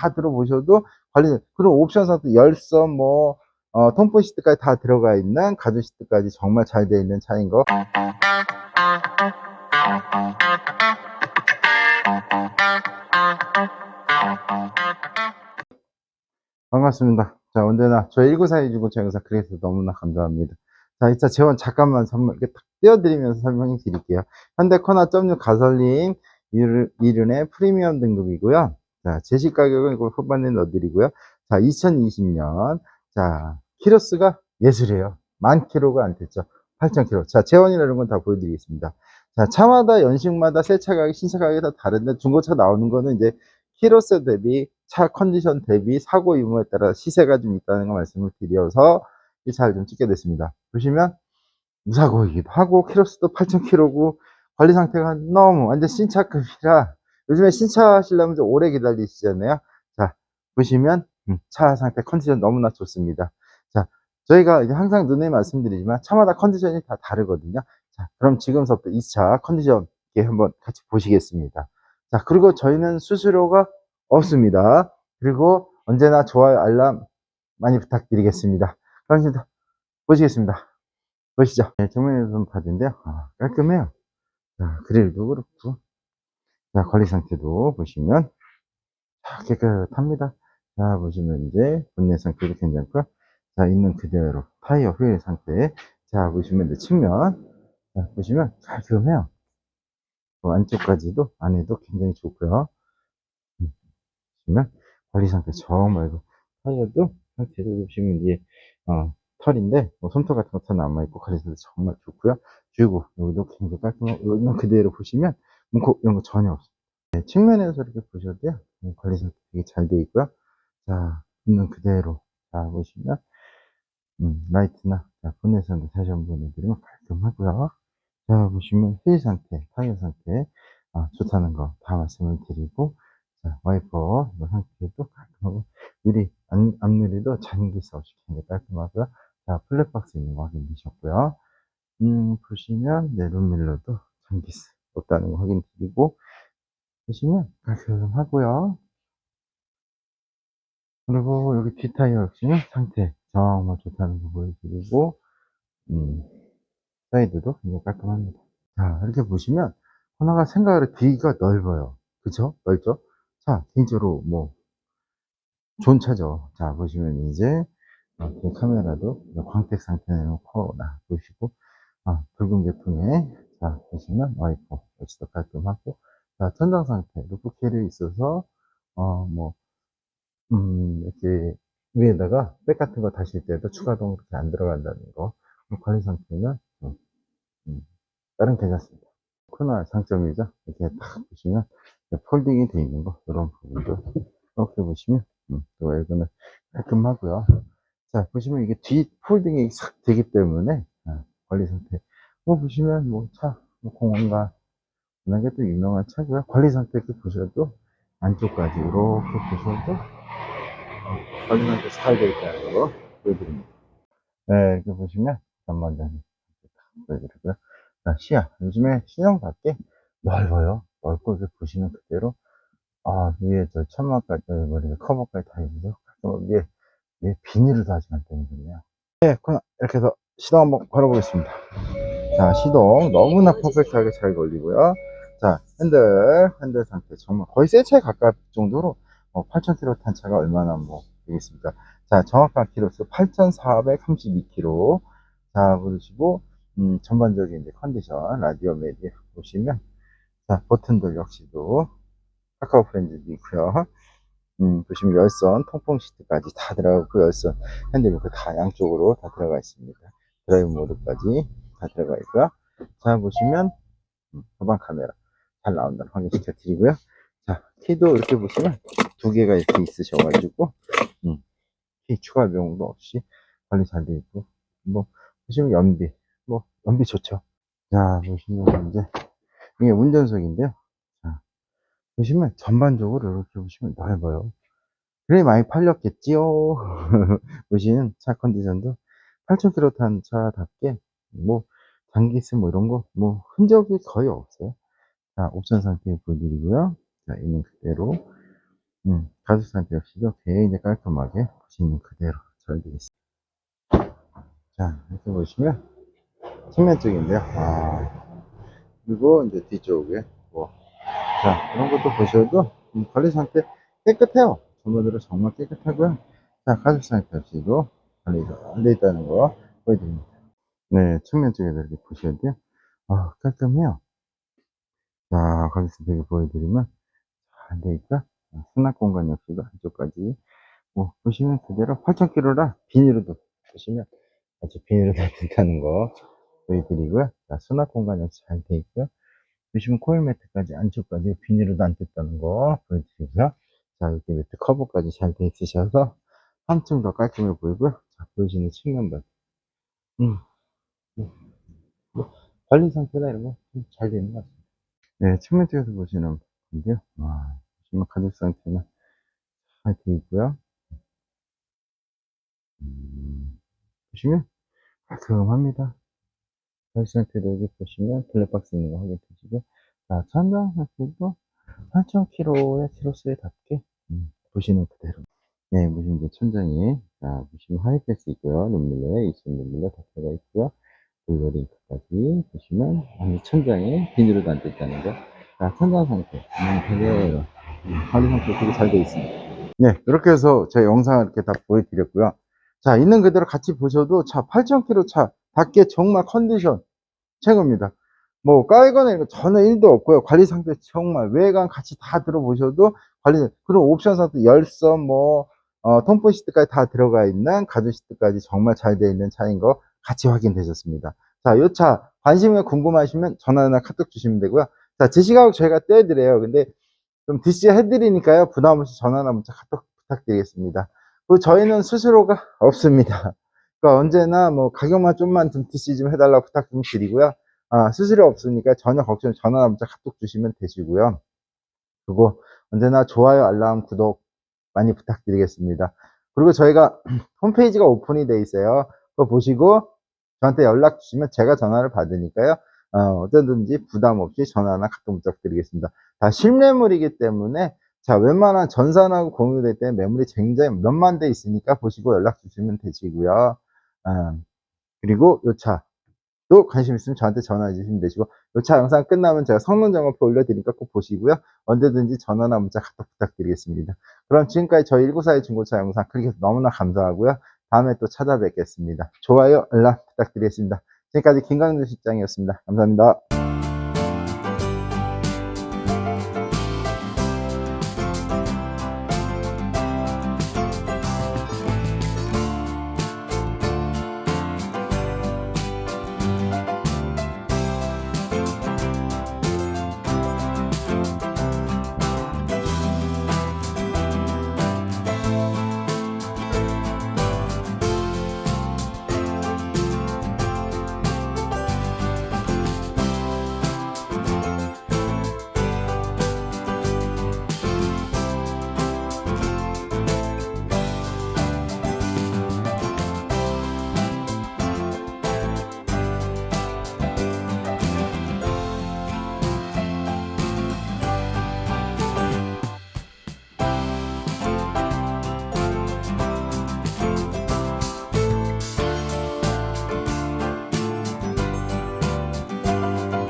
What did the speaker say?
다 들어보셔도 관리, 그리고 옵션 상태 열선, 뭐, 어, 통풍 시트까지 다 들어가 있는 가죽 시트까지 정말 잘 되어 있는 차인 거. 반갑습니다. 자, 언제나 저희 1942 중고차 영상 그래서 너무나 감사합니다. 자, 이 차 재원 잠깐만 선물, 이렇게 딱 띄워드리면서 설명해 드릴게요. 현대 코나.6 가솔린 이륜의 프리미엄 등급이고요. 자, 제시 가격은 이걸 후반에 넣어드리고요. 자, 2020년. 자, 키로수가 예술이에요. 만 킬로가 안 됐죠. 8,000킬로. 자, 재원이나 이런 건 다 보여드리겠습니다. 자, 차마다 연식마다 새 차 가격, 신차 가격이 다 다른데 중고차 나오는 거는 이제 키로수 대비 차 컨디션 대비 사고 유무에 따라 시세가 좀 있다는 거 말씀을 드려서 이 차를 좀 찍게 됐습니다. 보시면 무사고이기도 하고 키로수도 8,000km고 관리 상태가 너무 완전 신차급이라 요즘에 신차 하시려면 좀 오래 기다리시잖아요. 자 보시면 음, 차 상태 컨디션 너무나 좋습니다. 자 저희가 항상 눈에 말씀드리지만 차마다 컨디션이 다 다르거든요. 자 그럼 지금부터 이차 컨디션 이렇게 한번 같이 보시겠습니다. 자 그리고 저희는 수수료가 없습니다. 그리고 언제나 좋아요 알람 많이 부탁드리겠습니다. 그럼 이제 보시겠습니다. 보시죠. 네, 정면에서 좀 봐준데요. 아, 깔끔해요. 자, 그릴도 그렇고. 자, 관리 상태도 보시면 자, 깨끗합니다. 자, 보시면 이제 본넷 상태도 괜찮고. 자, 있는 그대로 타이어 휠 상태. 자, 보시면 이제 측면. 자, 보시면 깔끔해요. 그 안쪽까지도 안에도 굉장히 좋고요. 음, 보시면 관리 상태 정말 그 타이어도 상태도 보시면 이제 어, 털인데 뭐 솜털 같은 거다 남아 있고 관리도 정말 좋고요. 그리고 여기도 굉장히 깔끔하고 있는 그대로 보시면 문콕 이런 거 전혀 없어요. 네, 측면에서 이렇게 보셔도요. 네, 관리 상태 되게 잘 되어 있고요. 자, 있는 그대로 자 보시면 음, 라이트나 자, 본넷선도 다시 한번 보내드리면 깔끔하고요. 자 보시면 휠 상태, 타이어 상태 아, 좋다는 거 다 말씀을 드리고 자, 와이퍼 이거 상태도 깔끔하고 유리 앞, 앞유리도 잔기스 없이 굉장히 깔끔하고요. 자, 플랫박스 있는 거 확인되셨고요. 음, 보시면, 네, 룸밀러도 잔기스 없다는 거 확인 드리고, 보시면 깔끔하고요. 그리고 여기 뒷타이어 역시는 상태 정말 좋다는 거 보여드리고, 음, 사이드도 굉장히 깔끔합니다. 자, 이렇게 보시면, 코너가 생각으로 뒤가 넓어요. 그쵸? 넓죠? 자, 개인적으로 뭐, 좋은 차죠. 자, 보시면 이제, 어, 그 카메라도 광택 상태 내놓고 나 보시고, 아, 붉은 계통에, 자, 보시면 와이퍼 역시도 깔끔하고, 자, 천장 상태, 루프킬이 있어서, 어, 뭐, 음, 이렇게 위에다가 백 같은 거 다실 때도 추가동 그렇게 안 들어간다는 거. 관리 상태는, 음, 음, 다른 괜찮습니다. 코너 장점이죠. 이렇게 딱 보시면, 폴딩이 돼 있는 거, 이런 부분도 이렇게 보시면, 음, 또 이거는 깔끔하고요. 자, 보시면 이게 뒤 폴딩이 싹 되기 때문에, 아, 관리 상태. 뭐 보시면, 뭐 차, 뭐 공원가, 워낙에 또 유명한 차고요. 관리 상태 이렇게 보셔도, 안쪽까지 이렇게 보셔도, 어, 관리 상태 잘 되어 있다는 거 보여드립니다. 네, 이렇게 보시면, 전반전이 보여드리고요. 자, 시야. 요즘에 신형답게 넓어요. 넓고 이렇게 보시면 그대로, 아, 위에 저 천막까지, 머리 커버까지 다 있어서, 위에, 위에 비닐을 다 아직 안 떼는 거네요. 네, 이렇게 해서 시동 한번 걸어보겠습니다. 자, 시동 너무나 퍼펙트하게 잘 걸리고요. 자, 핸들, 핸들 상태 정말 거의 새 차에 가까울 정도로 뭐 8,000km 탄 차가 얼마나 뭐 되겠습니까? 자, 정확한 키로수 8,432km. 자, 보시고, 음, 전반적인 이제 컨디션, 라디오 메디 보시면, 자, 버튼들 역시도 카카오 프렌즈도 있고요. 음, 보시면 열선, 통풍 시트까지 다 들어가고 열선, 핸들부터 다 양쪽으로 다 들어가 있습니다. 드라이브 모드까지 다 들어가 있고요. 자, 보시면 음, 후방 카메라 잘 나온다는 확인시켜 드리고요. 자, 키도 이렇게 보시면 두 개가 이렇게 있으셔가지고 음, 키 추가 비용도 없이 관리 잘 되어 있고 뭐 보시면 연비 뭐 연비 좋죠. 자, 보시면 이제 이게 운전석인데요. 자, 보시면 전반적으로 이렇게 보시면 넓어요. 그래 많이 팔렸겠지요. 보시는 차 컨디션도 8,000km 탄 차답게 뭐 장기스 뭐 이런 거 뭐 흔적이 거의 없어요. 자 옵션 상태 보여드리고요. 자 있는 그대로 음, 가죽 상태 역시도 굉장히 깔끔하게 보시는 그대로 잘 되어 있습니다. 자, 이렇게 보시면 측면 쪽인데요. 아, 그리고 이제 뒤쪽에 뭐, 자, 그런 것도 보셔도 음, 관리 상태 깨끗해요. 전반적으로 정말 깨끗하고요. 자, 가죽 상태 없이도 관리가 안 돼 있다는 거 보여드립니다. 네, 측면 쪽에도 이렇게 보셔도요. 아, 깔끔해요. 자, 가죽 상태 보여드리면 잘 되니까 수납 공간 역시도 한쪽까지 뭐 보시면 그대로 8,000kg라 비닐로도 보시면 아주 비닐로 된다는 거 보여드리고요. 자, 수납 공간 역시 잘 돼 있고요. 보시면 코일 매트까지 안쪽까지 비닐로도 안 뜯다는 거 보여드리고요. 자, 이렇게 매트 커버까지 잘 돼 있으셔서 한층 더 깔끔해 보이고요. 자, 보이시는 측면발. 음. 음. 뭐, 관리 상태나 이런 거 잘 되는 것 같습니다. 네, 측면 쪽에서 보시는 건데요. 와, 보시면 가죽 상태는 잘돼 있고요. 음, 보시면 깔끔합니다. 가죽 상태도 여기 보시면 블랙박스 있는 거 확인 되시고요. 자, 천장 상태도 8,000kg의 트로스에 닿게 음, 보시는 그대로. 네, 보시면 이제 천장에 자, 보시면 하이패스 있고요. 룸밀러에 이층 룸밀러 다 들어가 있고요. 블러링크까지 보시면 이 천장에 비닐로도 안 뜯다는 거. 자, 천장 상태 음, 되게 음, 관리 상태 되게 잘 되어 있습니다. 네, 이렇게 해서 제 영상을 이렇게 다 보여드렸고요. 자, 있는 그대로 같이 보셔도 차 8,000km 차 밖에 정말 컨디션 최고입니다. 뭐 깔거나 이런 거 전혀 일도 없고요. 관리 상태 정말 외관 같이 다 들어보셔도 관리 그리고 옵션 상태 열선 뭐 어, 통풍 시트까지 다 들어가 있는 가죽 시트까지 정말 잘 되어 있는 차인 거 같이 확인되셨습니다. 자, 이차 관심이 궁금하시면 전화나 카톡 주시면 되고요. 자, 제시가격 저희가 떼드려요. 근데 좀 DC 해드리니까요. 부담 없이 전화나 문자 카톡 부탁드리겠습니다. 그 저희는 수수료가 없습니다. 그러니까 언제나 뭐 가격만 좀만 좀 DC 좀 해달라고 부탁 좀 드리고요. 아, 수수료 없으니까 전혀 걱정, 전화나 문자 카톡 주시면 되시고요. 그리고 언제나 좋아요, 알람, 구독 많이 부탁드리겠습니다. 그리고 저희가 홈페이지가 오픈이 돼 있어요. 그거 보시고 저한테 연락 주시면 제가 전화를 받으니까요. 어, 어쨌든지 부담 없이 전화나 카톡 부탁드리겠습니다. 다 실매물이기 때문에 자 웬만한 전산하고 공유될 때 매물이 굉장히 몇만 대 있으니까 보시고 연락 주시면 되시고요. 아, 그리고 요 차도 관심 있으면 저한테 전화해 주시면 되시고 요 차 영상 끝나면 제가 성능 점검표 올려드리니까 꼭 보시고요. 언제든지 전화나 문자 카톡 부탁드리겠습니다. 그럼 지금까지 저희 1942 중고차 영상 클릭해서 너무나 감사하고요. 다음에 또 찾아뵙겠습니다. 좋아요, 알람 부탁드리겠습니다. 지금까지 김강준 실장이었습니다. 감사합니다.